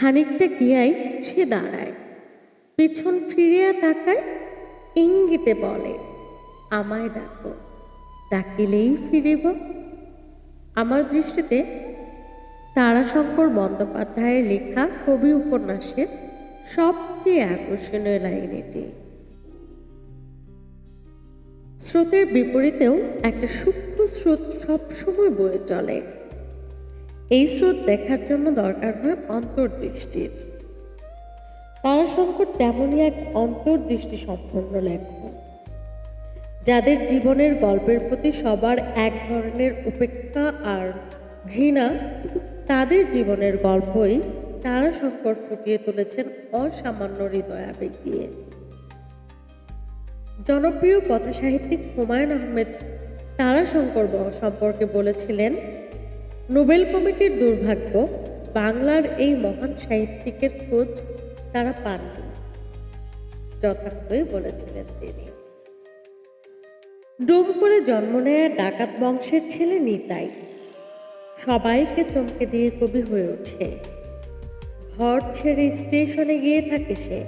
খানিকটা গিয়াই সে দাঁড়ায়। পিছন ফিরিয়া তাকায়, ইঙ্গিতে বলে, আমায় ডাকো, ডাকিলেই ফিরিব। আমার দৃষ্টিতে তারাশঙ্কর বন্দ্যোপাধ্যায়ের লেখা কবি উপন্যাসের সবচেয়ে আকর্ষণীয় লাইন এটি। স্রোতের বিপরীতেও একটা সূক্ষ্ম স্রোত সবসময় বয়ে চলে। এই স্রোত দেখার জন্য দরকার হয় অন্তর্দৃষ্টির তারাশঙ্কর তেমনই এক অন্তর্দৃষ্টি সম্পন্ন লেখক, যাদের জীবনের গল্পের প্রতি সবার এক ধরনের উপেক্ষা আর ঘৃণা, তাদের জীবনের গল্পই তারাশঙ্কর ফুটিয়ে তুলেছেন অসামান্য হৃদয়াবেগ দিয়ে জনপ্রিয় কথা সাহিত্যিক হুমায়ুন আহমেদ তারাশঙ্কর সম্পর্কে বলেছিলেন নোবেল কমিটির দুর্ভাগ্য, বাংলার এই মহান সাহিত্যিকের খোঁজ তারা পাননি, যথার্থই বলেছিলেন তিনি। ডুম করে জন্ম নেয়া ডাকাত বংশের ছেলে নিতাই, সবাইকে চমকে দিয়ে কবি হয়ে ওঠে। ঘর ছেড়ে স্টেশনে গিয়ে থাকে সে,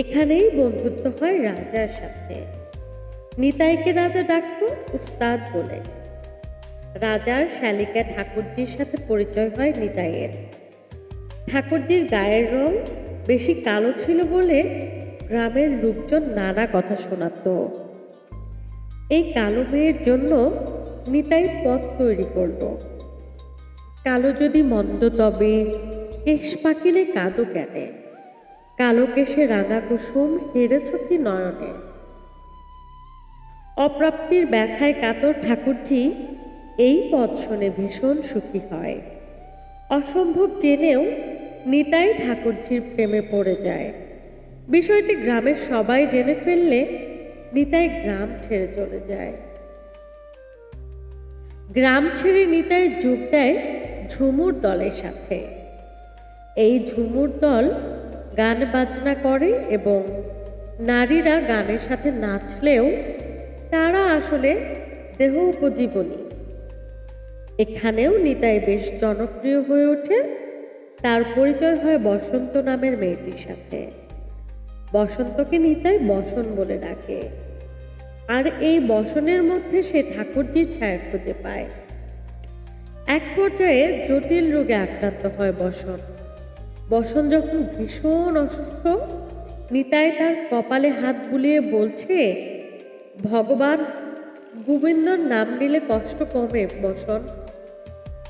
এখানেই বন্ধুত্ব হয় রাজার সাথে। নিতাইকে রাজা ডাকত উস্তাদ বলে। রাজার শালিকা ঠাকুরজির সাথে পরিচয় হয় নিতাইয়ের। ঠাকুরজির গায়ের রং বেশি কালো ছিল বলে গ্রামের লোকজন নানা কথা শোনাতো। এই কালো মেয়ের জন্য নিতাই পথ তৈরি করল। কালো যদি মন্দ তবে কেশ পাকিলে কাদো কেনে কালো কেশে রাঙা কুসুম হেরেছ কি নয়নে। অপ্রাপ্তির ব্যথায় কাতর ঠাকুরজি এই পথ শুনে ভীষণ সুখী হয়। অসম্ভব জেনেও নিতাই ঠাকুরজির প্রেমে পড়ে যায়। বিষয়টি গ্রামের সবাই জেনে ফেললে নিতাই গ্রাম ছেড়ে চলে যায়। গ্রাম ছেড়ে নিতাই যোগ দেয় ঝুমুর দলের সাথে। এই ঝুমুর দল গান বাজনা করে এবং নারীরা গানের সাথে নাচলেও তারা আসলে দেহ উপজীবনী এখানেও নিতাই বেশ জনপ্রিয় হয়ে ওঠে। তার পরিচয় হয় বসন্ত নামের মেয়েটির সাথে। বসন্তকে নিতাই বসন বলে ডাকে। আর এই বসনের মধ্যে সে ঠাকুরজির ছায়া খুঁজে পায়। এক পর্যায়ে জটিল রোগে আক্রান্ত হয় বসন। বসন যখন ভীষণ অসুস্থ, নিতাই তার কপালে হাত বুলিয়ে বলছে, ভগবান, গোবিন্দর নাম নিলে কষ্ট কমে বসন।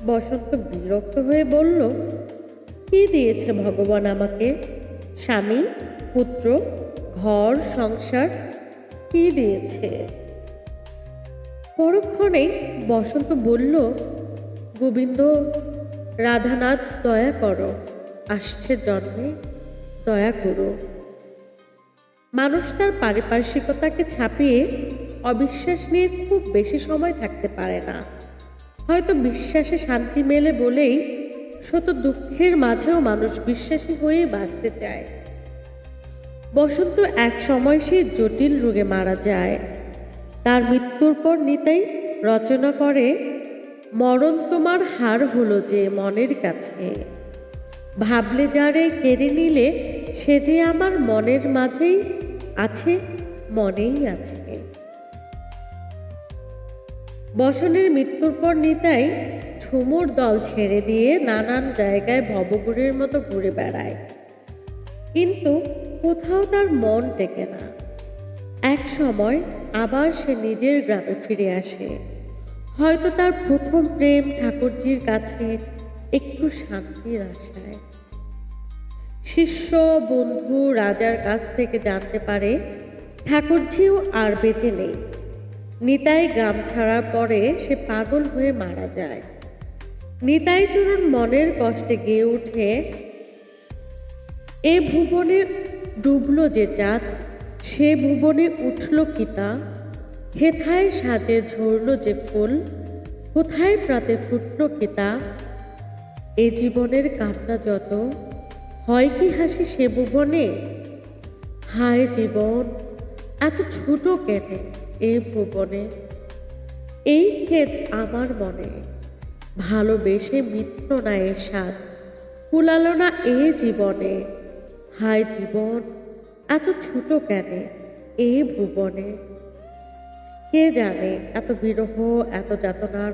বসন্ত বিরক্ত হয়ে বলল, কি দিয়েছে ভগবান আমাকে? স্বামী, পুত্র, ঘর, সংসার, কি দিয়েছে? পরক্ষণেই বসন্ত বলল, গোবিন্দ, রাধানাথ, দয়া করো, আসছে জন্মে, দয়া করো। মানুষ তার পারিপার্শ্বিকতাকে ছাপিয়ে অবিশ্বাস নিয়ে খুব বেশি সময় থাকতে পারে না। হয়তো বিশ্বাসে শান্তি মেলে বলেই শত দুঃখের মাঝেও মানুষ বিশ্বাসী হয়ে বাঁচতে চায়। বসন্ত এক সময় সে জটিল রোগে মারা যায়। তার মৃত্যুর পর নিতাই রচনা করে, মরণ তোমার হার হলো যে মনের কাছে। ভাবলে যারে কেড়ে নিলে সে যে আমার মনের মাঝেই আছে, মনেই আছে। বসনের মৃত্যুর পর নিতাই ঝুমুর দল ছেড়ে দিয়ে নানান জায়গায় ভবঘুরের মতো ঘুরে বেড়ায়। কিন্তু কোথাও তার মন টেকে না। এক সময় আবার সে নিজের গ্রামে ফিরে আসে। হয়তো তার প্রথম প্রেম ঠাকুরজির কাছে একটু শান্তির আশায়। শিষ্য, বন্ধু, রাজার কাছ থেকে জানতে পারে ঠাকুরজিও আর বেঁচে নেই। নিতাই গ্রাম ছাড়ার পরে সে পাগল হয়ে মারা যায়। নিতাই চরণ মনের কষ্টে গেয়ে উঠে, এ ভুবনে ডুবলো যে চাঁদ, সে ভুবনে উঠল কিতা হেথায় সাজে ঝরল যে ফুল, কোথায় প্রাতে ফুটল কিতা এ জীবনের কান্না যত, হয় কি হাসি সে ভুবনে? হায় জীবন, এত ছোট কেন? এ ভুবনে। এই ক্ষেত আমার মনে। ভালোবেসে মিটল না এ স্বাদ, কুলালো না এ জীবনে। হায় জীবন, এত ছোট কেন এ ভুবনে? কে জানে এত বিরহ, এত যাতনার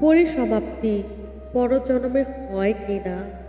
পরিসমাপ্তি পরজন্মের হয় কিনা